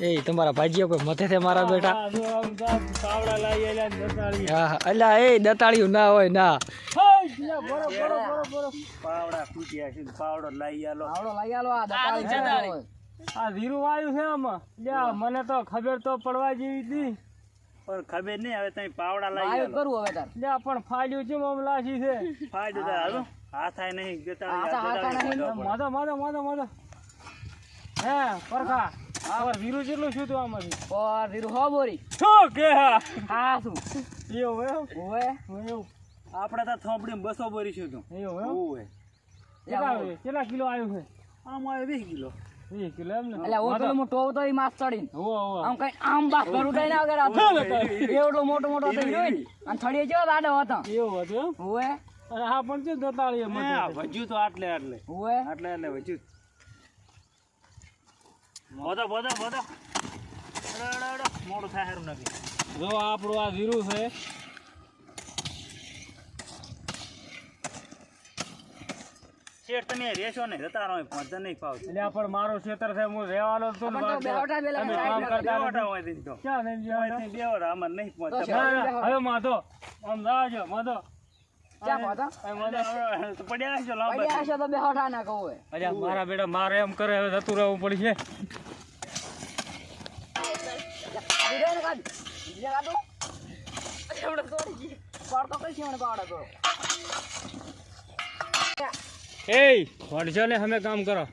એ તમારા ભાઈજીઓ કોઈ મથે છે મારા બેટા? આ જો આમ જા પાવડા લાવી આલ્યા ને દતાળી. હા અલ્યા એ દતાળિયું ના હોય ના. હઈ, યા બરો, બરો, બરો, બરો. પાવડા ફૂટ્યા છે પાવડો લાઈ આલો. આવડો લઈ આલો આ દતાળી આ વાયુ છે આમાં. લ્યા મને તો ખબર તો પડવા જેવી હતી. પણ ખબર નહીં હવે તમે પાવડા લાવી આયો આલો. કરું હવે તાર. લ્યા પણ ફાડ્યું છે આમ છે? ફાડ્યું હાલો. હાથ થાય નહીં નહીં. માધો માધો માધો માધો હે પરખા પર વીરુ જેટલું શું તું આમાંથી? પર વીરુ હો બોરી. શું કે હા? હા શું? એવું એમ? ઓવે. એવું. આપણે તો થોપડી બસો બોરી છું તું. એવું એમ? ઓવે. કેટલા કેટલા કિલો આવ્યું છે? આમ આવ્યો વીસ કિલો. વીસ કિલો એમ ને? એટલે ઓ પેલો મોટો મોટો અને આ પણ છે દતાળી એમ. વજ્યું તો આટલે આટલે ઓવે આટલે આટલે વજ્યું બોધો બોધો બોધો. મોડું થાય હારું નથી જો આપણું આ વીરું છે શેઠ તમે રેશો ને જતા રહો પંચર નહીં ફાવતું એટલે પણ મારું ખેતર છે હું રહેવાનો તો કામ કરતા બેવટા હોય તો. ક્યાં નહીં હોય જવાનું? તેની બેવટા, આમાં નહીં પહોંચતા. શેઠ. ના, ના, હવે માધો આમ જાજો માધો મારા બેટા મારે એમ કરે હવે જતું રહેવું પડશે. એ ને અમે કામ કરો.